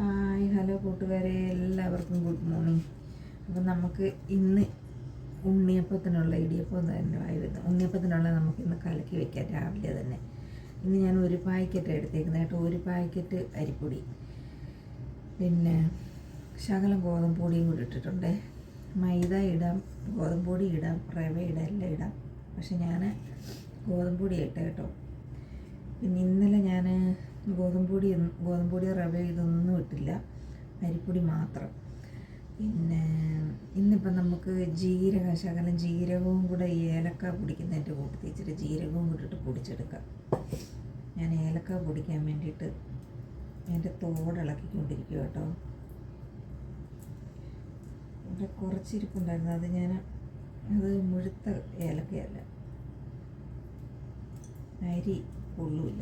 Hi hello കൂട്ടുകാരെ എല്ലാവർക്കും good morning. അപ്പം നമുക്ക് ഇന്ന് ഉണ്ണിയപ്പത്തിനുള്ള ഇടിയപ്പം തന്നെ ആയിരുന്നു ഉണ്ണിയപ്പത്തിനുള്ള നമുക്ക് ഇന്ന് കലക്കി വെക്കാം രാവിലെ തന്നെ. ഇന്ന് ഞാൻ ഒരു പാക്കറ്റ് എടുത്തേക്കുന്നത്. കേട്ടോ ഒരു പാക്കറ്റ് അരിപ്പൊടി. പിന്നെ ശകലം ഗോതമ്പ് പൊടിയും കൂടി ഇട്ടിട്ടുണ്ട്. മൈദ ഇടാം ഗോതമ്പ് പൊടി ഇടാം റവ ഇടാം എല്ലാം ഇടാം. പക്ഷെ ഞാൻ ഗോതമ്പ് പൊടി ഇട്ടേ കേട്ടോ. പിന്നെ ഇന്നലെ ഞാൻ ഗോതമ്പ് പൊടി ഗോതമ്പ് പൊടി റവ ഇതൊന്നും ഇട്ടില്ല. അരിപ്പൊടി മാത്രം. പിന്നെ ഇന്നിപ്പം നമുക്ക് ജീരക ശകലം ജീരകവും കൂടെ ഏലക്ക പൊടിക്കുന്നതിന്റെ കൂട്ടത്തിൽ ഇച്ചിരി ജീരകവും കൂടെ ഇട്ട് പൊടിച്ചെടുക്കാം. ഞാൻ ഏലക്ക പൊടിക്കാൻ വേണ്ടിയിട്ട് എന്റെ തോടിളക്കിക്കൊണ്ടിരിക്കും കേട്ടോ. ഇവിടെ കുറച്ചിരിപ്പുണ്ടായിരുന്നു അത് ഞാൻ അത് മുഴുത്ത ഏലക്കയല്ല. അരി കൊള്ളൂല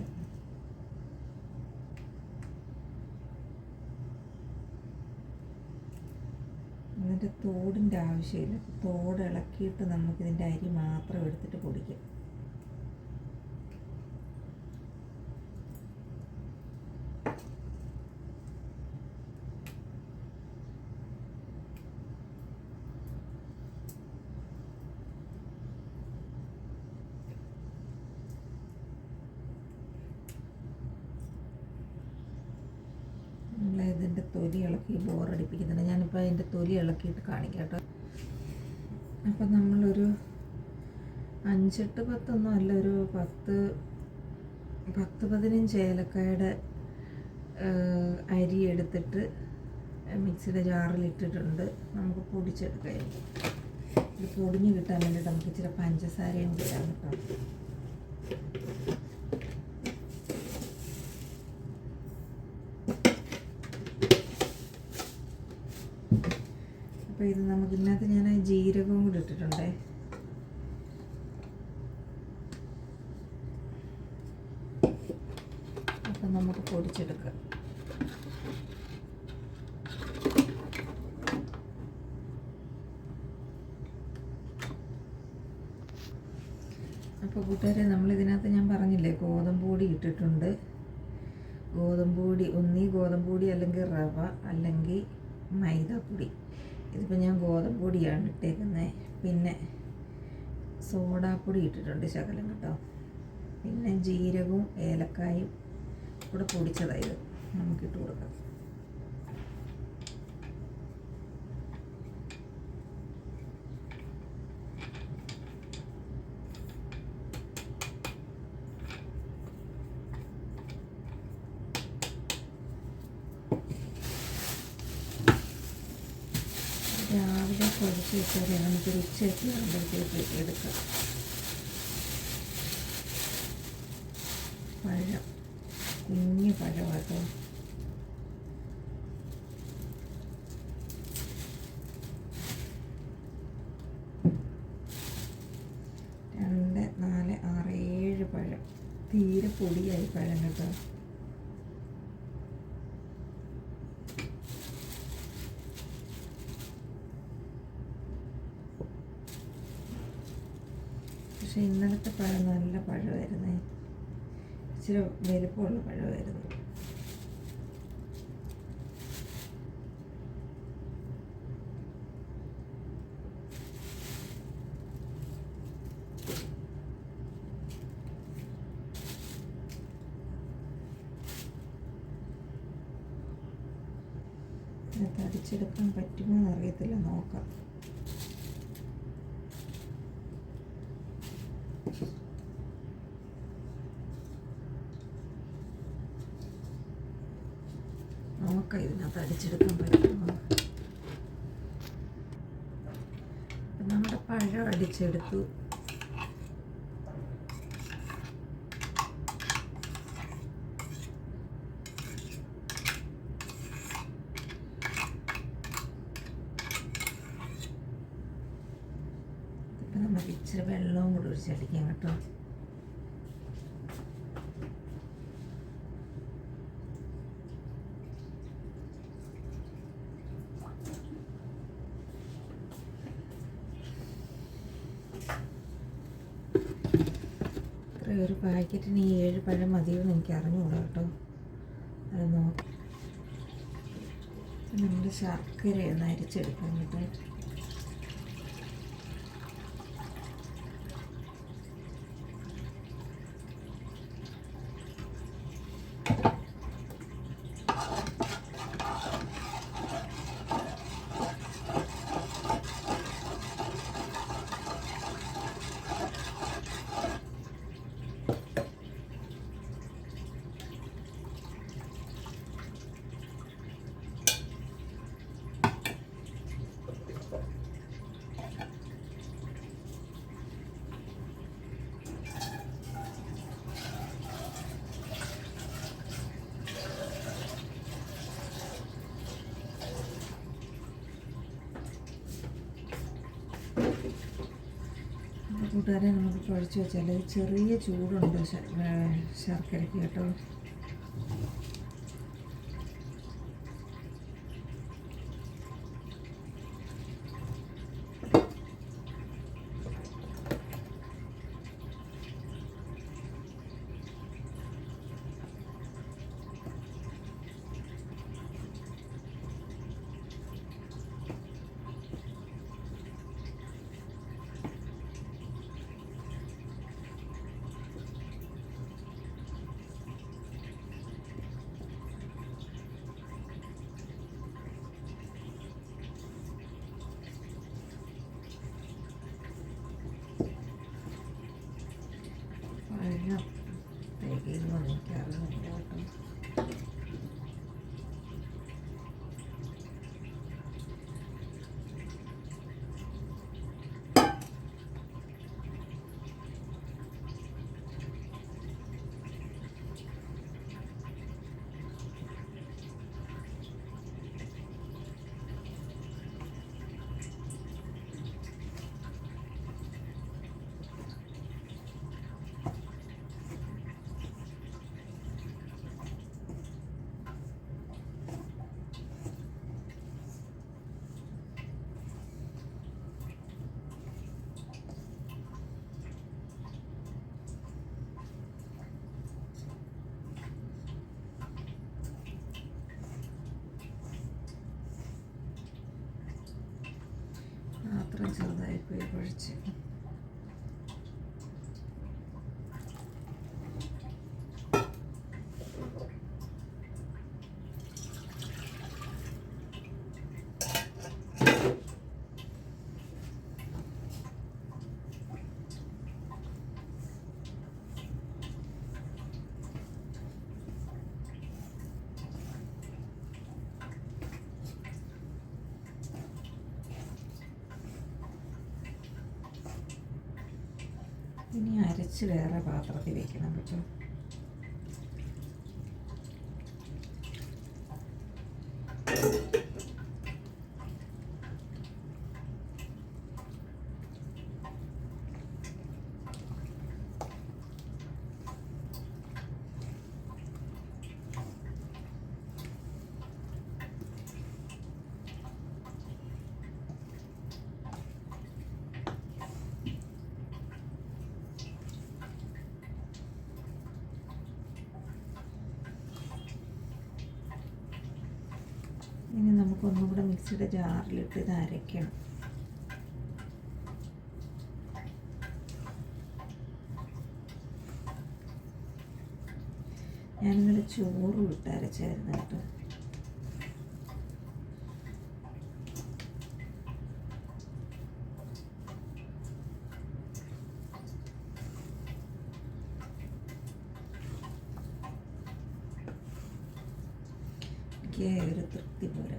അതിന്റെ തോടിന്റെ ആവശ്യമില്ല. തോട് ഇളക്കിയിട്ട് നമുക്കിതിന്റെ അരി മാത്രം എടുത്തിട്ട് പൊടിക്കാം നമ്മൾ ഇതിന്റെ തൊലി ഇളക്കി ബോറടിപ്പിക്കുന്നുണ്ട്. ഞാനിപ്പോൾ അതിന്റെ തൊലി ഇളക്കിയിട്ട് കാണിക്കാം കേട്ടോ. അപ്പം നമ്മളൊരു അഞ്ചെട്ട് പത്തൊന്നും അല്ല ഒരു പത്ത് പത്ത് പതിനഞ്ച് ഏലക്കായുടെ അരി എടുത്തിട്ട് മിക്സിയുടെ ജാറിൽ ഇട്ടിട്ടുണ്ട്. നമുക്ക് പൊടിച്ചെടുക്കാം. ഇത് പൊടിഞ്ഞ് കിട്ടാൻ വേണ്ടിയിട്ട് നമുക്ക് ഇച്ചിരി പഞ്ചസാരയും ഇടാം കേട്ടോ അപ്പോൾ ഇത് നമുക്ക് ഇതിനകത്ത് ഞാൻ ജീരകവും കൂടി ഇട്ടിട്ടുണ്ടേ. അപ്പം നമുക്ക് പൊടിച്ചെടുക്കാം. അപ്പോൾ കൂട്ടുകാരെ നമ്മൾ ഇതിനകത്ത് ഞാൻ പറഞ്ഞില്ലേ ഗോതമ്പ് പൊടി ഇട്ടിട്ടുണ്ട്. ഗോതമ്പ് പൊടി ഒന്നീ ഗോതമ്പ് പൊടി അല്ലെങ്കിൽ റവ അല്ലെങ്കിൽ മൈദാപ്പൊടി. ഇതിപ്പോൾ ഞാൻ ഗോതമ്പ് പൊടിയാണ് ഇട്ടേക്കുന്നത് പിന്നെ സോഡാപ്പൊടി ഇട്ടിട്ടുണ്ട് ശകലം കേട്ടോ. പിന്നെ ജീരകവും ഏലക്കായും കൂടെ പൊടിച്ചതായത് നമുക്കിട്ട് കൊടുക്കാം. രാവിലെ പൊടിച്ച് വെച്ചാൽ നമുക്കൊരു ഉച്ചയ്ക്ക് ആകുമ്പോഴത്തേക്ക് എടുക്കാം പഴം കുഞ്ഞു പഴം കേട്ടോ രണ്ട് നാല് ആറ് ഏഴ് പഴം തീരെ പൊടിയായി പഴം കേട്ടോ പക്ഷെ ഇന്നലത്തെ പഴം നല്ല പഴമായിരുന്നേ. ഇച്ചിരി വലുപ്പമുള്ള പഴമായിരുന്നു ഇത് അടിച്ചെടുക്കാൻ പറ്റുമോ എന്നറിയത്തില്ല നോക്കാം നോക്കാം ഇതിനകത്ത് അടിച്ചെടുക്കാൻ പറ്റുമോ നമ്മുടെ പഴം അടിച്ചെടുത്തു ഇപ്പം നമുക്ക് ഇച്ചിരി വെള്ളവും കൂടി ഒഴിച്ചടിക്കാം കേട്ടോ ഒരു പാക്കറ്റിന് ഈ ഏഴ് പഴം മതിയെന്ന് എനിക്ക് അറിഞ്ഞുകൂടാ കേട്ടോ. അത് നോക്കി. നമ്മുടെ ശർക്കര ഒന്ന് അരിച്ചെടുക്കാൻ കേട്ടോ അപ്പോൾ കൂട്ടുകാരെ നമുക്ക് കുഴച്ച് വെച്ചാൽ ചെറിയ ചൂടുണ്ട് ശർക്കരയ്ക്ക് കേട്ടോ പഴം തികയുമോ എനിക്കറിയില്ല കേട്ടോ മാത്രം ചെറുതായി പോയി കുഴച്ച് വേറെ പാത്രത്തിൽ വെക്കണം കേട്ടോ. ഇനി നമുക്കൊന്നും കൂടെ മിക്സിയുടെ ജാറിലിട്ട് ഇത് അരയ്ക്കണം. ഞാനിന്നലെ ചോറ് വിട്ട് അരച്ചായിരുന്നു കേട്ടോ. ഒരു തൃപ്തി പോരാ.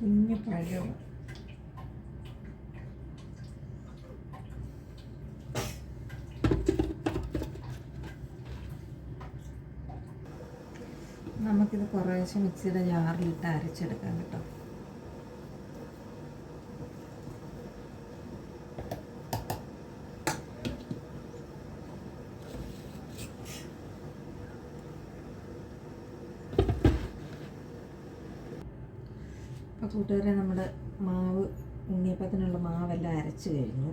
കുഞ്ഞു പഴവും. നമുക്കിത് കുറേശ്ശെ മിക്സിയുടെ ജാറിലിട്ട് അരച്ചെടുക്കാം കേട്ടോ. അപ്പോൾ കൂട്ടുകാരെ നമ്മുടെ മാവ് ഉണ്ണിയപ്പത്തിനുള്ള മാവെല്ലാം അരച്ച് കഴിഞ്ഞു.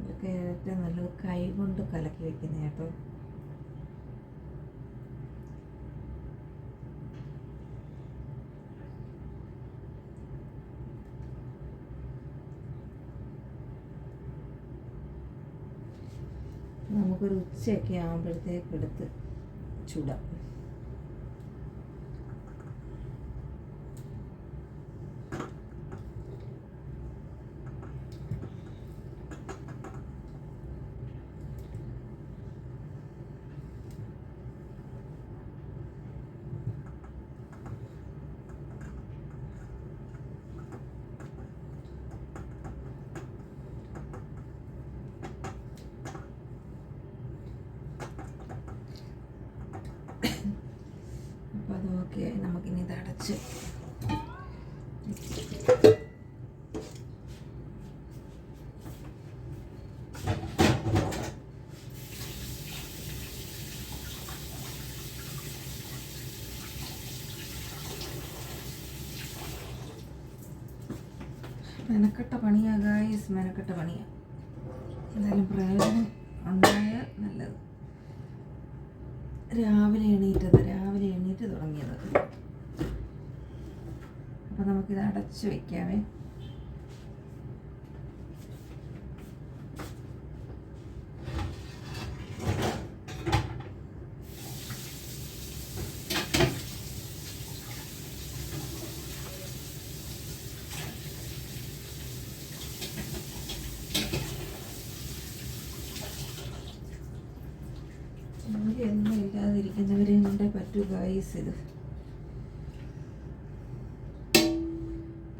ഇതൊക്കെ ഏറ്റവും നല്ലത് കൈ കൊണ്ട് കലക്കി വെക്കുന്ന കേട്ടോ. നമുക്കൊരു ഉച്ചയൊക്കെ ആകുമ്പോഴത്തേക്ക് എടുത്ത് ചുടാം അപ്പോൾ അത് ഓക്കെ ആയി നമുക്കിനി ഇത് അടച്ച് മെനക്കെട്ട പണിയാ ഗായ്സ് മെനക്കെട്ട പണിയാ. എന്തായാലും പ്രയോജനം ഉണ്ടായാൽ നല്ലത്. രാവിലെ എണീറ്റത് രാവിലെ എണീറ്റ് തുടങ്ങിയത്. അപ്പോൾ നമുക്കിത് അടച്ച് വെക്കാമേ ജോലിയൊന്നും ഇല്ലാതിരിക്കുന്നവരെയും ഇത്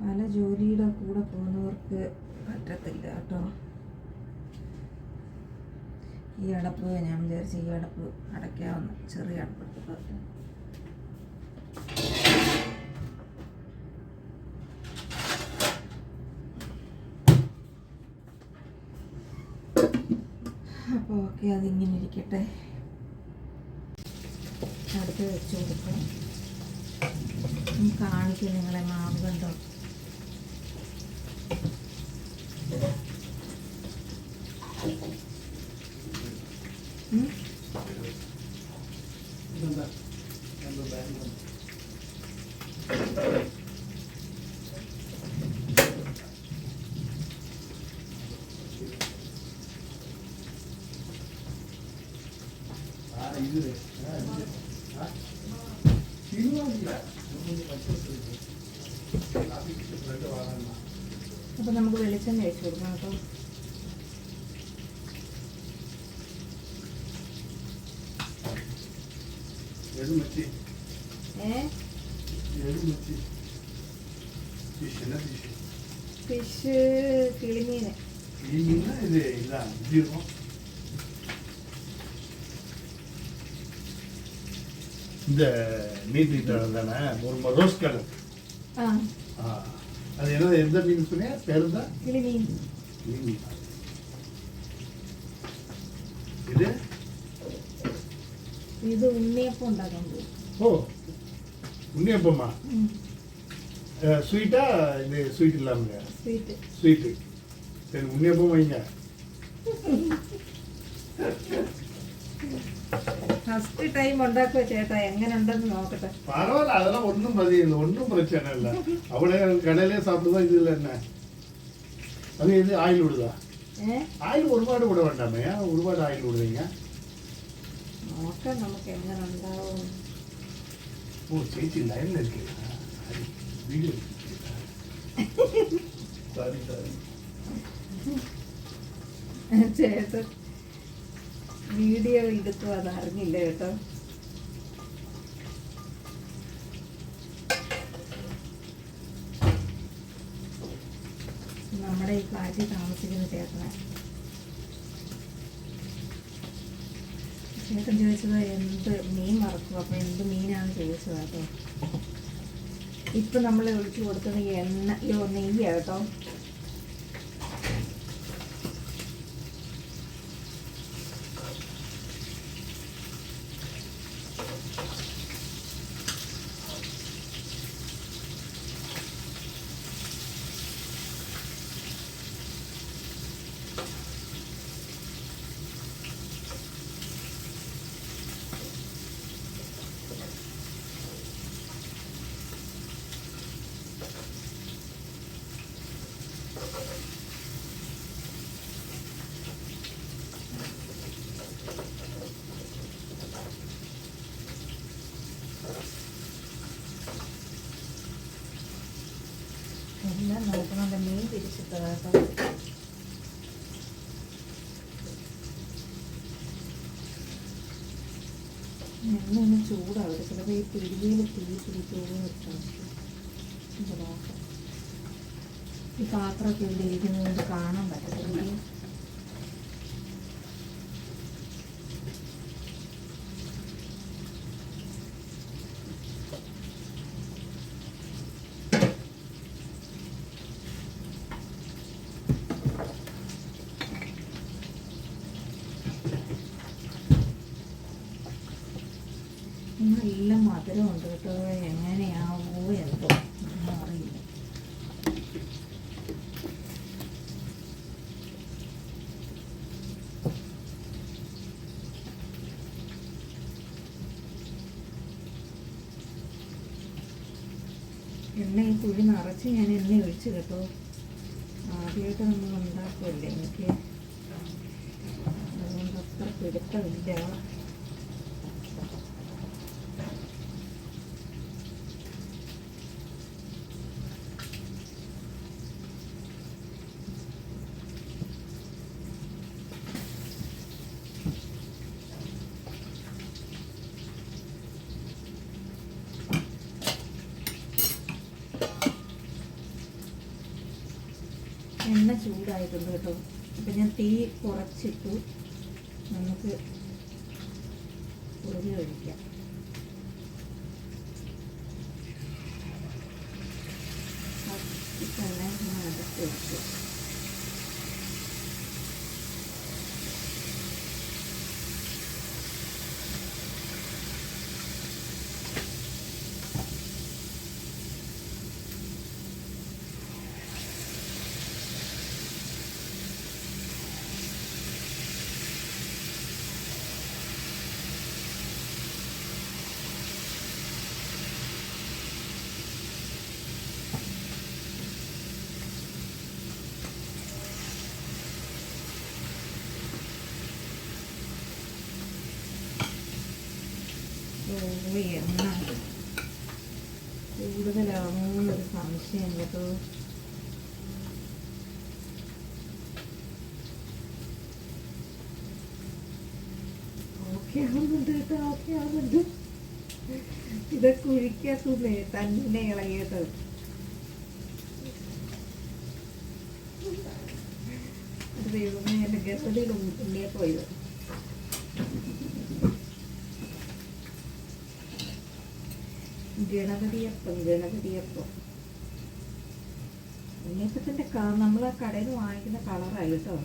പല ജോലിയുടെ കൂടെ പോകുന്നവർക്ക് പറ്റത്തില്ല കേട്ടോ. ഈ അടപ്പ് ഞാൻ വിചാരിച്ച ഈ അടപ്പ് അടയ്ക്കാവുന്ന ചെറിയ അടപ്പ് അപ്പോൾ ഓക്കെ അതിങ്ങനെ ഇരിക്കട്ടെ. അടുത്ത് വെച്ച് കൊടുക്കണം കാണിക്കും നിങ്ങളെ മാവ് കണ്ടോ ഉം? എഴുന്നൂറ്റി ഏ എഴുന്നൂറ്റി ഫിഷ് என்ன ഫിഷ് ഫിഷ് കിളിമീൻ ഈ മീൻ ഇത് ഇല്ല ഇതിരുന്നു இந்த மீன் தீட்டாளர் தானே ஒரு ரோஸ் கலர் ആ அது என்ன எந்த மீன் சொன்னீங்க பேர் தான் കിളിമീൻ மீன் இது ഇത് ഉണ്ണിയപ്പം ഉണ്ടാക്കാൻ പോകും ஓ உண்ணியப்பம்மா ஸ்வீட்டா இது ஸ்வீட் இல்லாமல் സ്വീറ്റ് ஸ்வீட்டு சரி உண்ணியப்பம் வைங்க ഫസ്റ്റ് ടൈം ഉണ്ടാക്കുക ചേട്ടാ എങ്ങനെ ഉണ്ടെന്ന് നോക്കട്ടെ பரவாயில்ல அதெல்லாம் ஒன்றும் பதில் ஒன்றும் பிரச்சனை இல்லை அவளே கடையிலே சாப்பிடுதா இதுல என்ன அது இது ஆயில் விடுதா ഏ ஆயில் ஒருபாடு விட வேண்டாமே ஏன் ஒருபாடு ஆயில் விடுவீங்க നോക്കാം നമുക്ക് എങ്ങനെ ഉണ്ടാവും ഓ ചേച്ചി ലൈനിലേക്ക് വീഡിയോ സാരി സാരി. ചേട്ടൻ വീഡിയോ എടുത്തു അത് അറിഞ്ഞില്ല കേട്ടോ. നമ്മുടെ ഈ ഫ്ലാറ്റിൽ താമസിക്കുന്ന ചേട്ടനെ. ചേട്ടൻ ചോദിച്ചത് എന്ത് മീൻ മറക്കും അപ്പോൾ എന്ത് മീനാണ് ചോദിച്ചത് കേട്ടോ? ഇപ്പം നമ്മൾ ഒഴിച്ചു കൊടുക്കുന്ന എണ്ണ നെയ്യാണ് കേട്ടോ എല്ലാം നോക്കുന്നുണ്ട് മീൻ തിരിച്ചിട്ടതാ കേട്ടോ എണ്ണ ഒന്ന് ചൂടാവും ചിലപ്പോൾ ഈ പിടിയിൽ തീ ഇത്. നോക്കാം ഈ പാത്രമൊക്കെ ഇവിടെ ഇരിക്കുന്നത് കാണാൻ പറ്റത്തില്ല നല്ല മധുരമുണ്ട് കേട്ടോ. എങ്ങനെയാവോ എന്തോ. ഒന്നും അറിയില്ല. എണ്ണ ഈ കുഴി നിറച്ച് ഞാൻ എണ്ണ ഒഴിച്ച് കേട്ടോ. ആദ്യമായിട്ട് നമ്മൾ ഉണ്ടാക്കുമല്ലേ എനിക്ക് അതുകൊണ്ട് അത്ര പിടുത്തമില്ല എണ്ണ ചൂടായിട്ടുണ്ട് കേട്ടോ. അപ്പം ഞാൻ തീ കുറച്ചിട്ടു നമുക്ക് ഉറങ്ങി ഒഴിക്കാം ഫസ്റ്റ് തന്നെ ഞാൻ അടച്ച് വെച്ചു ഓ എണ്ണ കൂടുതലാവുന്നൊരു സംശയം കേട്ടോ ഓക്കെ ആവുന്നുണ്ട് കേട്ടോ ഓക്കെ ആവുന്നുണ്ട് ഇതൊക്കെ കുഴിക്കാത്തേ തന്നെ ഇളകിയത് ദൈവമേ എന്റെ ഗസതിയിൽ ഉണ്ണിയപ്പോ ഇത് ഗണപതിയപ്പം ഗണപതിയപ്പം ഉണ്ണിയപ്പത്തിന്റെ നമ്മൾ കടയിൽ നിന്ന് വാങ്ങിക്കുന്ന കളറായി കേട്ടോ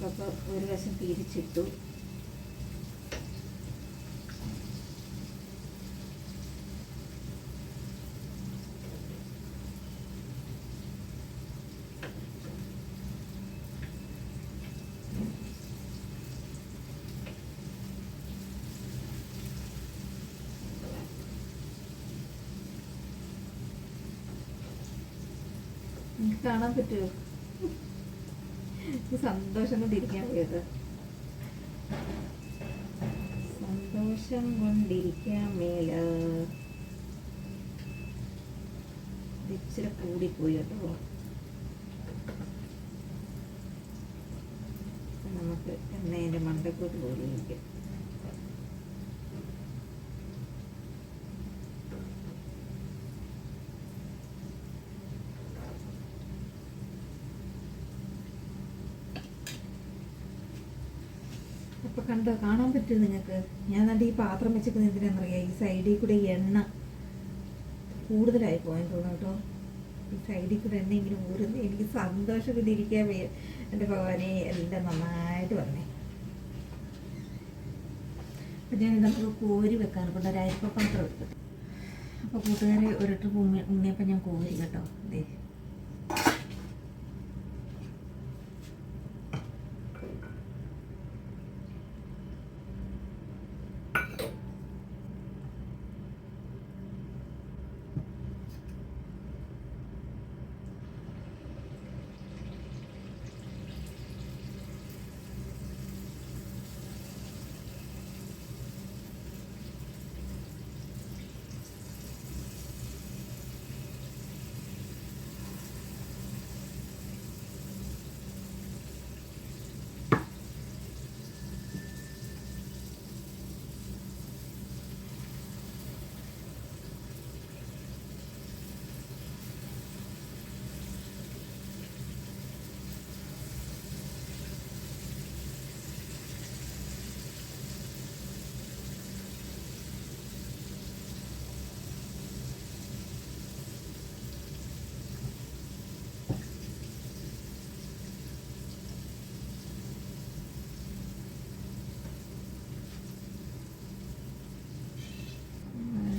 അപ്പോൾ ഒരു വശം തിരിച്ചിട്ടു എനിക്ക് കാണാൻ പറ്റുമോ? സന്തോഷം കൊണ്ടിരിക്കാൻ പോയത് സന്തോഷം കൊണ്ടിരിക്കാൻ മേല. ഇച്ചിരി കൂടിപ്പോയി കേട്ടോ. നമുക്ക് എണ്ണേന്റെ മണ്ടക്കോട്ട് പോയി ഇരിക്കും. കണ്ടോ? കാണാൻ പറ്റും നിങ്ങൾക്ക്? ഞാൻ എന്നിട്ട് ഈ പാത്രം വെച്ചിരിക്കുന്ന എന്തിനാണെന്നറിയാം? ഈ സൈഡിൽ കൂടെ എണ്ണ കൂടുതലായി പോകാൻ തോന്നുന്നു കേട്ടോ. ഈ സൈഡിൽ കൂടെ എണ്ണ ഇങ്ങനെ ഊറുന്നത് എനിക്ക് സന്തോഷം ഇതിരിക്കാൻ വയ്യ. എന്റെ ഭഗവാനെ എല്ലാം നന്നായിട്ട് വന്നേ. അപ്പം ഞാൻ നമുക്ക് കോരി വെക്കാറ് കൊണ്ട് ഒരു അരിപ്പ പാത്രം വെക്കും അപ്പോൾ കൂട്ടുകാരെ ഒരു ട്രിപ്പ് ഉണ്ണി ഉണ്ണിയപ്പം ഞാൻ കോരി കേട്ടോ. ദേ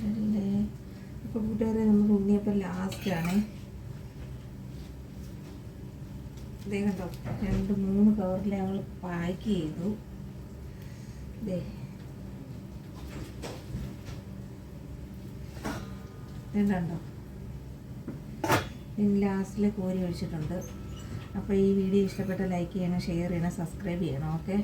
അല്ലേ അപ്പോൾ കൂട്ടുകാരെ നമ്മൾ ഉണ്ണിയപ്പം ലാസ്റ്റാണ് ഇതേ കണ്ടോ രണ്ട് മൂന്ന് കവറിൽ ഞങ്ങൾ പാക്ക് ചെയ്തു. കണ്ടോ. ഇനി ലാസ്റ്റിൽ കോരി ഒഴിച്ചിട്ടുണ്ട്. അപ്പോൾ ഈ വീഡിയോ ഇഷ്ടപ്പെട്ട ലൈക്ക് ചെയ്യണം ഷെയർ ചെയ്യണം സബ്സ്ക്രൈബ് ചെയ്യണം ഓക്കെ